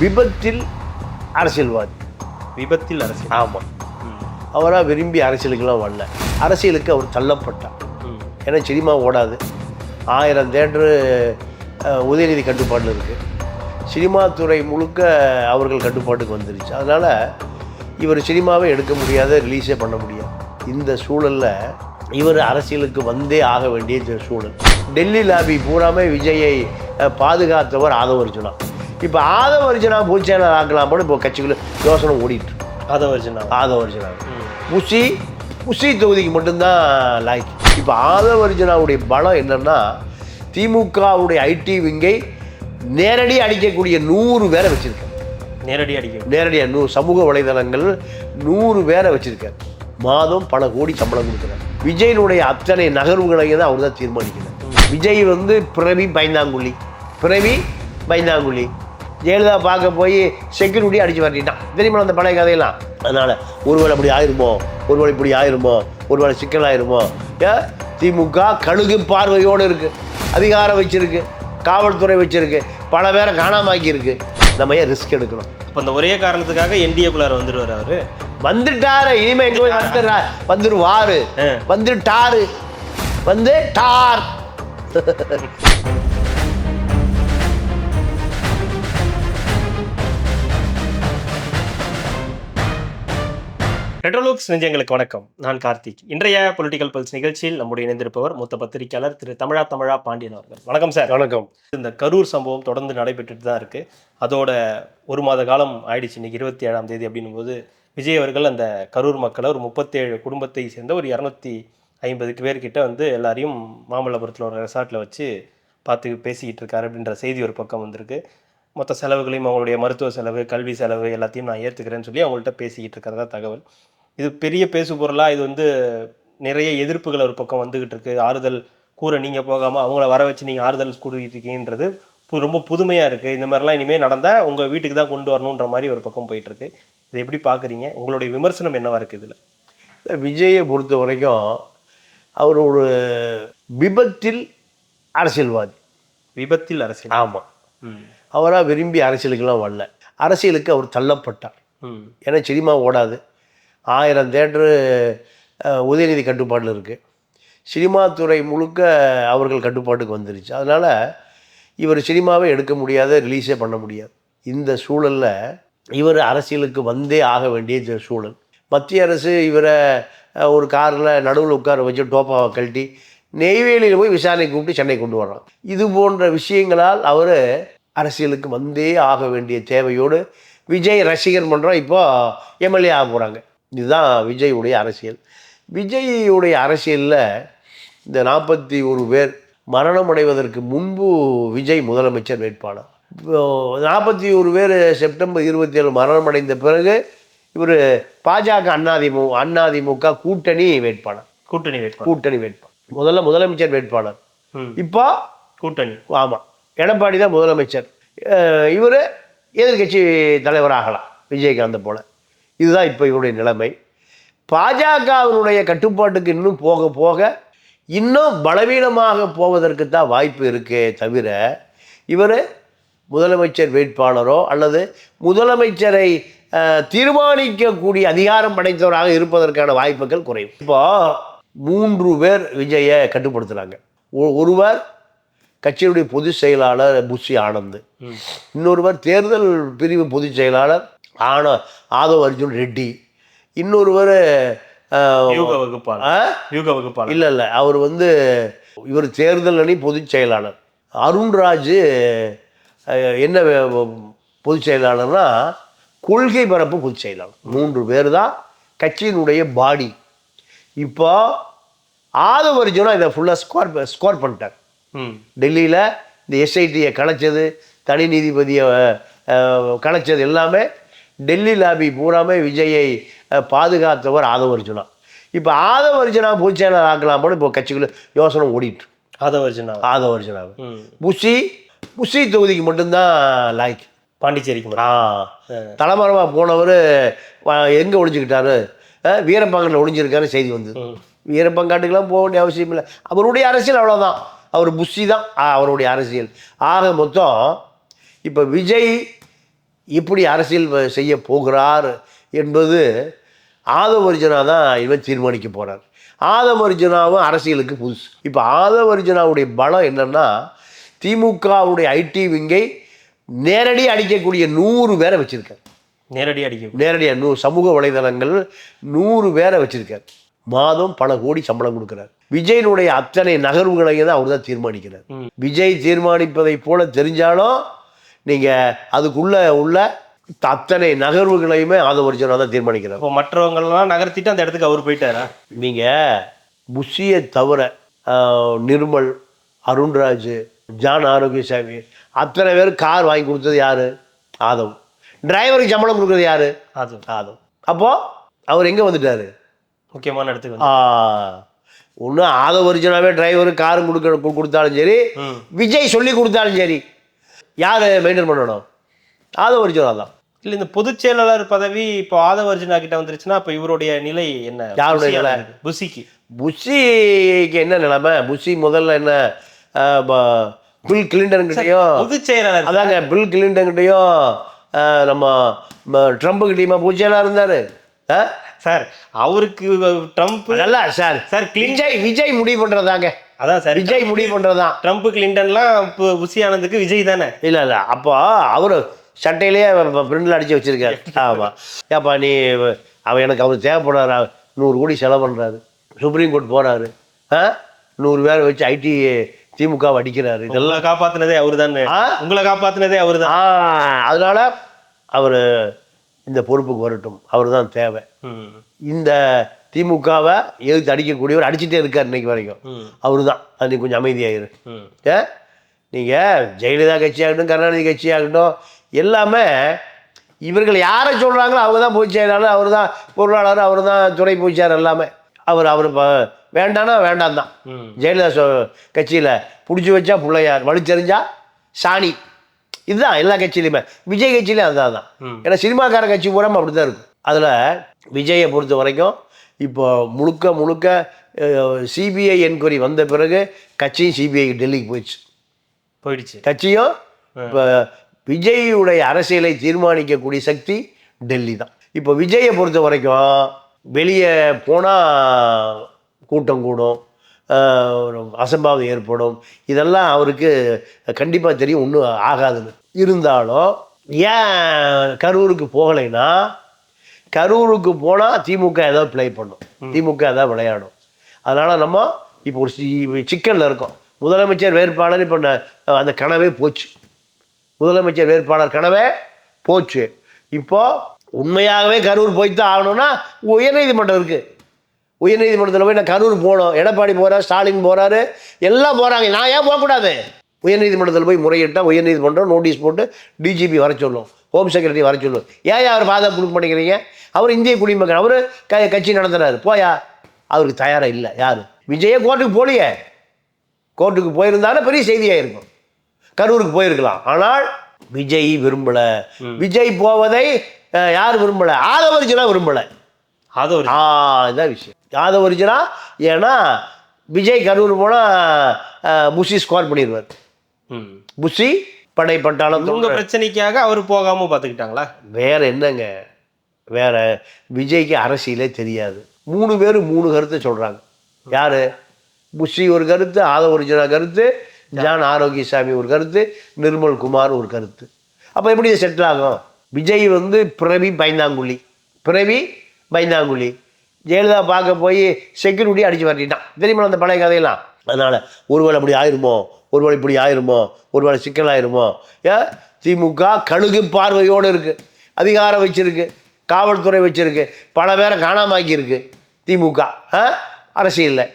விபத்தில் அரசியல்வாதி. விபத்தில் அரசியல். ஆமாம் அவராக விரும்பி அரசியலுக்கெல்லாம் வரல. அரசியலுக்கு அவர் தள்ளப்பட்டார். ஏன்னா சினிமா ஓடாது. ஆயிரம் தேட்டரு உதயநிதி கட்டுப்பாட்டில் இருக்குது சினிமா துறை முழுக்க அவர்கள் கட்டுப்பாட்டுக்கு வந்துருச்சு. அதனால் இவர் சினிமாவே எடுக்க முடியாத ரிலீஸே பண்ண முடியாது. இந்த சூழலில் இவர் அரசியலுக்கு வந்தே ஆக வேண்டிய சூழல். டெல்லி லாபி பூராமே விஜயை பாதுகாத்தவர் ஆதவர்ஜுனா இப்போ ஆதவர்ஜுனா பூச்சேனர் ஆக்கலாம்னு இப்போ கட்சிக்குள்ள யோசனை ஓடிட்டு இருக்கு. ஆதவர்ஜனா ஆதவர்ஜுனா முசி முசி தொகுதிக்கு மட்டும்தான் லாய்க்கு. இப்போ ஆதவர்ஜனாவுடைய பலம் என்னன்னா திமுகவுடைய ஐடி விங்கை நேரடியாக அடிக்கக்கூடிய நூறு பேரை வச்சிருக்காரு. நேரடி அடிக்க நேரடியாக நூ சமூக வலைதளங்கள் நூறு பேரை வச்சிருக்காரு. மாதம் பல கோடி சம்பளம் கொடுக்குறாரு. விஜயனுடைய அத்தனை நகர்வுகளையும் தான் அவர் தான் தீர்மானிக்கிறார். விஜய் வந்து பிறவி பைந்தாங்குழி. பிறவி பைந்தாங்குழி. ஜெயலலிதா பார்க்க போய் செக்யூரிட்டி அடிச்சு வரட்டிட்டான். தெரியுமா அந்த பழைய கதையெல்லாம்? அதனால் ஒருவேளை அப்படி ஆயிருமோ? ஒருவேளை இப்படி ஆயிருமோ? ஒருவேளை சிக்கலாயிருமோ? ஏ திமுக கழுகு பார்வையோடு இருக்குது அதிகாரம் வச்சிருக்கு. காவல்துறை வச்சிருக்கு. பல பேரை காணாமாக்கியிருக்கு. நம்ம ஏன் ரிஸ்க் எடுக்கணும்? அப்போ அந்த ஒரே காரணத்துக்காக என்டிஏக்குள்ளார வந்துடுவார் அவரு. வந்துட்டாரு. இனிமே எங்க போய் வந்துடுறா? வந்துருவாரு. ஆ. வந்துட்டாரு. வந்து டார். ரெட்ரோலுக்ஸ் நெஞ்சங்களுக்கு வணக்கம். நான் கார்த்திக். இன்றைய பொலிட்டிக்கல் பல்ஸ் நிகழ்ச்சியில் நம்முடைய இணைந்திருப்பவர் மூத்த பத்திரிகையாளர் திரு தமிழா தமிழா பாண்டியன் அவர்கள். வணக்கம் சார். வணக்கம். இந்த கரூர் சம்பவம் தொடர்ந்து நடைபெற்றுட்டு தான் இருக்கு. அதோட ஒரு மாத காலம் ஆயிடுச்சு. இன்னைக்கு இருபத்தி ஏழாம் தேதி அப்படின்னும் போது விஜய் அவர்கள் அந்த கரூர் மக்களை ஒரு முப்பத்தேழு குடும்பத்தை சேர்ந்த ஒரு இரநூத்தி ஐம்பதுக்கு பேர்கிட்ட வந்து எல்லாரையும் மாமல்லபுரத்தில் ஒரு ரெசார்ட்டில் வச்சு பார்த்து பேசிக்கிட்டு இருக்காரு அப்படின்ற செய்தி ஒரு பக்கம் வந்திருக்கு. மொத்த செலவுகளையும் அவங்களுடைய மருத்துவ செலவு கல்வி செலவு எல்லாத்தையும் நான் ஏற்றுக்கிறேன்னு சொல்லி அவங்கள்ட்ட பேசிக்கிட்டு இருக்கிறதா தகவல். இது பெரிய பேசு பொருளாக இது வந்து நிறைய எதிர்ப்புகள் ஒரு பக்கம் வந்துகிட்டு இருக்கு. ஆறுதல் கூற நீங்கள் போகாமல் அவங்கள வர வச்சு நீங்கள் ஆறுதல் கூறிட்டு இருக்கீங்கன்றது ரொம்ப புதுமையாக இருக்குது இந்த மாதிரிலாம் இனிமேல் நடந்தால் உங்கள் வீட்டுக்கு தான் கொண்டு வரணுன்ற மாதிரி ஒரு பக்கம் போயிட்டு இருக்கு. இதை எப்படி பார்க்குறீங்க உங்களுடைய விமர்சனம் என்னவா இருக்குது இதில்? விஜயை பொறுத்த வரைக்கும் அவர் ஒரு விபத்தில் அரசியல்வாதி. விபத்தில் அரசியல். ஆமாம் ம். அவராக விரும்பி அரசியலுக்கெல்லாம் வரல. அரசியலுக்கு அவர் தள்ளப்பட்டார். ம். ஏன்னா சினிமா ஓடாது. ஆயிரம் தேட்டரு உதயநிதி கட்டுப்பாட்டில் இருக்குது சினிமா துறை முழுக்க அவர்கள் கட்டுப்பாட்டுக்கு வந்துருச்சு. அதனால் இவர் சினிமாவே எடுக்க முடியாத ரிலீஸே பண்ண முடியாது. இந்த சூழலில் இவர் அரசியலுக்கு வந்தே ஆக வேண்டிய சூழல். மத்திய அரசு இவரை ஒரு காரில் நடுவில் உட்கார வச்சு டோப்பாவை கழட்டி நெய்வேலியில் போய் விசாரணை கூப்பிட்டு சென்னை கொண்டு வர்றான். இது போன்ற விஷயங்களால் அவர் அரசியலுக்கு வந்தே ஆக வேண்டிய தேவையோடு விஜய் ரசிகர் மன்றம் இப்போ எம்எல்ஏ ஆக போகிறாங்க இதுதான் விஜயுடைய அரசியல். விஜயுடைய அரசியலில் இந்த நாற்பத்தி ஒரு பேர் மரணம் அடைவதற்கு முன்பு விஜய் முதலமைச்சர் வேட்பாளர். நாற்பத்தி ஒரு பேர் செப்டம்பர் இருபத்தி ஏழு மரணம் அடைந்த பிறகு இவர் பாஜக அண்ணாதிமு அதிமுக கூட்டணி வேட்பாளர். கூட்டணி வேட்பாளர். கூட்டணி வேட்பாளர். முதல்ல முதலமைச்சர் வேட்பாளர். இப்போ கூட்டணி. ஆமாம் எடப்பாடி தான் முதலமைச்சர். இவர் எதிர்க்கட்சி தலைவராகலாம். விஜயகாந்த் போல. இதுதான் இப்போ இவருடைய நிலைமை. பாஜகவினுடைய கட்டுப்பாட்டுக்கு இன்னும் போக போக இன்னும் பலவீனமாக போவதற்கு தான் வாய்ப்பு இருக்கே தவிர இவர் முதலமைச்சர் வேட்பாளரோ அல்லது முதலமைச்சரை தீர்மானிக்கக்கூடிய அதிகாரம் படைத்தவராக இருப்பதற்கான வாய்ப்புகள் குறைவு இப்போ மூன்று பேர் விஜயை கட்டுப்படுத்துகிறாங்க ஒருவர் கட்சியினுடைய பொதுச் செயலாளர் புஷி ஆனந்த். இன்னொருவர் தேர்தல் பிரிவு பொதுச் செயலாளர் ஆன ஆதவ் அர்ஜுன் ரெட்டி. இன்னொருவர் யூக வகுப்பாளர். ஆ? யூக வகுப்பாளர். இல்லை இல்லை. அவர் வந்து இவர் தேர்தல் அணி பொதுச் செயலாளர். அருண்ராஜ் என்ன பொதுச் செயலாளர்னா கொள்கை பரப்பு பொதுச் செயலாளர். மூன்று பேர் தான் கட்சியினுடைய பாடி. இப்போ ஆதவ அர்ஜுனா இதை ஃபுல்லாக ஸ்கோர் ஸ்கோர் பண்ணிட்டார். டெல்லியில் இந்த எஸ்ஐடியை கலைச்சது தனி நீதிபதியை கலைச்சது எல்லாமே டெல்லி லாபி பூராமே விஜயை பாதுகாத்தவர் ஆதவ அர்ஜுனா இப்போ ஆதவ அர்ஜுனா பொதுச்செயலர் ஆக்கலாம்னு இப்போ கட்சிக்குள்ள யோசனை ஓடிட்டு. ஆதவர்ஜனா. ஆதவ அர்ஜுனாவை ம். புஷி புஷி தொகுதிக்கு மட்டும்தான் லாய்க்கு. பாண்டிச்சேரிக்கு ஆ. தலைமறைவாக போனவர் எங்கே ஒளிஞ்சுக்கிட்டாரு? அஹ், வீரப்பாங்கல்ல ஒளிஞ்சிருக்காரு செய்தி வந்தது. ம். வீரப்பங்காட்டுக்கெல்லாம் போக வேண்டிய அவசியம் இல்லை. அவருடைய அரசியல் அவ்வளோதான் அவர் புஷி தான் அவருடைய அரசியல். ஆக மொத்தம் இப்போ விஜய் இப்படி அரசியல் செய்ய போகிறார் என்பது ஆதவர்ஜனா தான் இவன் தீர்மானிக்க போகிறார் ஆதவர்ஜனாவும் அரசியலுக்கு புதுசு. இப்போ ஆதவர்ஜனாவுடைய பலம் என்னன்னா திமுகவுடைய ஐடி விங்கை நேரடி அடிக்கக்கூடிய நூறு பேரை வச்சிருக்கார். நேரடி அடிக்க நேரடியாக நூ சமூக வலைதளங்கள் நூறு பேரை வச்சிருக்கார். மாதம் பல கோடி சம்பளம் கொடுக்குறார். விஜயனுடைய அத்தனை நகர்வுகளையும் தான் அவர் தான் தீர்மானிக்கிறார். விஜய் தீர்மானிப்பதை போல தெரிஞ்சாலும் நீங்கள் அதுக்குள்ள உள்ள அத்தனை நகர்வுகளையுமே ஆதவர்ஜனா தான் தீர்மானிக்கிறார். இப்போ மற்றவங்கெல்லாம் நகர்த்திட்டு அந்த இடத்துக்கு அவர் போயிட்டாரா? நீங்கள் புஷியை தவிர நிர்மல் அருண்ராஜ் ஜான் ஆரோக்கியசாமி அத்தனை பேர் கார் வாங்கி கொடுத்தது யாரு? ஆதவ். டிரைவருக்கு சம்பளம் கொடுக்குறது யாரு? அது ஆதவ். அப்போ அவர் எங்கே வந்துட்டாரு? முக்கியமான இடத்துக்கு வந்து. ஒன்று ஆதவ் ஒரிஜினாவே டிரைவரு காரு கொடுக்க கொடுத்தாலும் சரி விஜய் சொல்லி கொடுத்தாலும் சரி யார் மெயின்டைன் பண்ணணும்? ஆதவ் ஒரிஜினா தான் இல்ல இந்த பொதுச் செயலாளர் பதவி இப்போ ஆதவர்ஜுனா கிட்ட வந்துருச்சுன்னா அப்ப இவருடைய நிலை என்ன? யாருடைய நிலை? புஷிக்கு. புஷிக்கு என்ன நிலைமை? புஷி முதல்ல என்ன பில் கிளின்டன்கிட்டையும் பொதுச் செயலாளர். அதாங்க பில் கிளின்டன்கிட்டையும் நம்ம ட்ரம்ப்புக்கிட்டையுமா பூச்சியெல்லாம் இருந்தார்? சார் அவருக்கு ட்ரம்ப் நல்லா சார் சார் விஜய் விஜய் முடிவு பண்ணுறதாங்க அதான் சார். விஜய் முடிவு பண்ணுறதான் ட்ரம்ப் கிளின்டன்லாம் இப்போ புஷி ஆனதுக்கு விஜய் தானே? இல்லை இல்லை. அப்போ அவர் சட்டையிலேயே பிரிண்டில் அடித்து வச்சிருக்காரு. ஆமாம் ஏப்பா நீ அவன் எனக்கு அவர் தேவைப்படுறாரு. நூறு கோடி செலவு பண்ணுறாரு சுப்ரீம் கோர்ட் போகிறாரு ஆ? நூறு பேரை வச்சு ஐடி திமுக அடிக்கிறாரு. இதெல்லாம் காப்பாத்துனதே அவரு தானே? உங்களை காப்பாத்துனதே அவரு தான் அதனால் அவர் இந்த பொறுப்புக்கு வரட்டும். அவர் தான் தேவை இந்த திமுகவை எதிர்த்து அடிக்கக்கூடியவர் அடிச்சுட்டே இருக்கார் இன்னைக்கு வரைக்கும். அவர் தான் அது கொஞ்சம் அமைதியாயிரு. ஏ? நீங்கள் ஜெயலலிதா கட்சியாகட்டும் கருணாநிதி கட்சியாகட்டும் எல்லாமே இவர்கள் யாரை சொல்கிறாங்களோ அவங்க தான் பொதுச் செயலாளர் அவர் தான் பொருளாளர் அவர் தான் துணை பொதுச்சார் எல்லாமே. அவர் அவர் வேண்டானா வேண்டாம் தான் ஜெயலலிதா சொ கட்சியில் பிடிச்சி வச்சா பிள்ளையார் வலுச்செறிஞ்சா சாணி. இதுதான் எல்லா கட்சியிலையுமே விஜய் கட்சியிலையும் அதுதான். தான். ஏன்னா சினிமாக்கார கட்சி பூரா அப்படி தான் இருக்கும். அதில் விஜயை பொறுத்த வரைக்கும் இப்போ முழுக்க முழுக்க சிபிஐ என்கொயரி வந்த பிறகு கட்சியும் சிபிஐ டெல்லிக்கு போயிடுச்சு. போயிடுச்சு. கட்சியும் இப்போ விஜயுடைய அரசியலை தீர்மானிக்கக்கூடிய சக்தி டெல்லி தான். இப்போ விஜயை பொறுத்த வரைக்கும் வெளியே போனால் கூட்டம் கூடும் அசம்பாவிதம் ஏற்படும். இதெல்லாம் அவருக்கு கண்டிப்பாக தெரியும் ஒன்றும் ஆகாதுன்னு இருந்தாலும் ஏன் கரூருக்கு போகலைன்னா கரூருக்கு போனால் திமுக ஏதாவது ப்ளே பண்ணும். திமுக ஏதாவது விளையாடும். அதனால் நம்ம இப்போ ஒரு சி- சிக்கல்ல இருக்கோம். முதலமைச்சர் வேட்பாளர் இப்போ அந்த கனவே போச்சு. முதலமைச்சர் வேட்பாளர் கனவே போச்சு. இப்போ உண்மையாகவே கரூர் போய்த்தான் ஆகணும்னா உயர்நீதிமன்றம் இருக்குது உயர்நீதிமன்றத்தில் போய் நான் கரூர் போகணும். எடப்பாடி போகிறார் ஸ்டாலின் போகிறாரு எல்லாம் போகிறாங்க நான் ஏன் போகக்கூடாது? உயர்நீதிமன்றத்தில் போய் முறையிட்டால் உயர்நீதிமன்றம் நோட்டீஸ் போட்டு டிஜிபி வர சொல்லும். ஹோம் செக்ரட்டரி வர சொல்லும் ஏன் அவர் பாதை கொடுக்க மாட்டேங்கிறீங்க? அவர் இந்திய குடிமகன். அவர் க கட்சி நடத்துறாரு. போயா? அவருக்கு தயாராக இல்லை. யார்? விஜயே கோர்ட்டுக்கு போலியே கோர்ட்டுக்கு போயிருந்தாலும் பெரிய செய்தியாக இருக்கும் கரூருக்கு போயிருக்கலாம். ஆனால் விஜய் விரும்பல. விஜய் போவதை யார் விரும்பல? ஆதவர்ஜனா விரும்பல. ஆதவர் ஆ இதான் விஷயம். ஆதவர்ஜனா ஏன்னா விஜய் கரூர் போனால் புஷி ஸ்கோர் பண்ணிடுவார் புஷி படை பட்டாளம் உங்க பிரச்சனைக்காக அவர் போகாம பாத்துக்கிட்டாங்களா? வேற என்னங்க? வேற விஜய்க்கு அரசியலே தெரியாது. மூணு பேர் மூணு கருத்தை சொல்றாங்க. யாரு? புஷி ஒரு கருத்து ஆதவர்ஜனா கருத்து ஜான் ஆரோக்கியசாமி ஒரு கருத்து நிர்மல் குமார் ஒரு கருத்து. அப்போ எப்படி இது செட்டில் ஆகும்? விஜய் வந்து பிறவி பைந்தாங்குழி. பிறவி பைந்தாங்குழி. ஜெயலலிதா பார்க்க போய் செக்யூரிட்டி அடிச்சு வரட்டிட்டான். தெரியுமா அந்த பழைய கதையெல்லாம்? அதனால் ஒருவேளை அப்படி ஆயிருமோ? ஒருவேளை இப்படி ஆயிருமோ? ஒருவேளை சிக்கல் ஆயிருமோ ஏ திமுக கழுகு பார்வையோடு இருக்கு. அதிகாரம் வச்சிருக்கு. காவல்துறை வச்சிருக்கு. பல பேரை காணாமாக்கியிருக்கு திமுக? அரசியல்ல.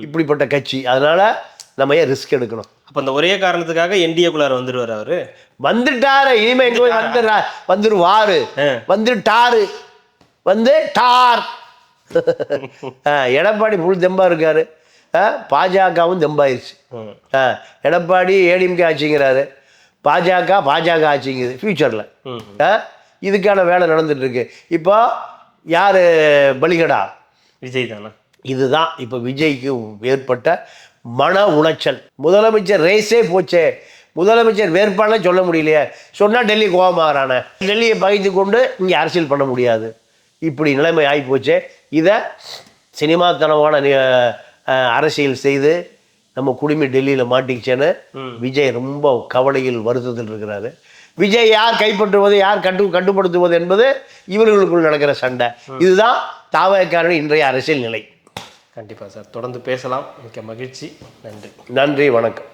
இப்படிப்பட்ட கட்சி. அதனால நம்ம ஏன் ரிஸ்க் எடுக்கணும்? அப்ப அந்த ஒரே காரணத்துக்காக என்டிஏக்குள்ளார வந்துருவாரு அவரு? வந்துட்டாரு. இனிமே எங்க போய் வந்துடுறா. வந்துருவாரு. ஆ. வந்துட்டாரு. வந்து டார். எடப்பாடி ஃபுல் தெம்பா இருக்காரு. பாஜகவும் தெம்பாயிருச்சு. ம். ஆ, எடப்பாடி ஏடிஎம்கே ஆட்சிங்கிறாரு. பாஜக பாஜக ஆட்சிங்குது ஃபியூச்சரில் ம். இதுக்கான வேலை நடந்துட்டு இருக்கு இப்போ யார் பலிகடா? விஜய் தானா? இதுதான் இப்போ விஜய்க்கு ஏற்பட்ட மன உளைச்சல். முதலமைச்சர் ரேஸே போச்சே. முதலமைச்சர் வேட்பாளர் சொல்ல முடியலையே. சொன்னால் டெல்லி கோபமாகறானே டெல்லியை பகிர்ந்து கொண்டு இங்கே அரசியல் பண்ண முடியாது. இப்படி நிலைமை ஆகிப்போச்சு இதை சினிமாத்தனமான அரசியல் செய்து நம்ம குடுமி டெல்லியில் மாட்டிக்கிச்சேன்னு விஜய் ரொம்ப கவலையில் வருத்தத்தில் இருக்கிறாரு. விஜய் யார் கைப்பற்றுவது யார் கட்டு கட்டுப்படுத்துவது என்பது இவர்களுக்குள் நடக்கிற சண்டை. இதுதான் தாவக்காரன் இன்றைய அரசியல் நிலை. கண்டிப்பாக சார். தொடர்ந்து பேசலாம். மிக்க மகிழ்ச்சி. நன்றி. நன்றி வணக்கம்.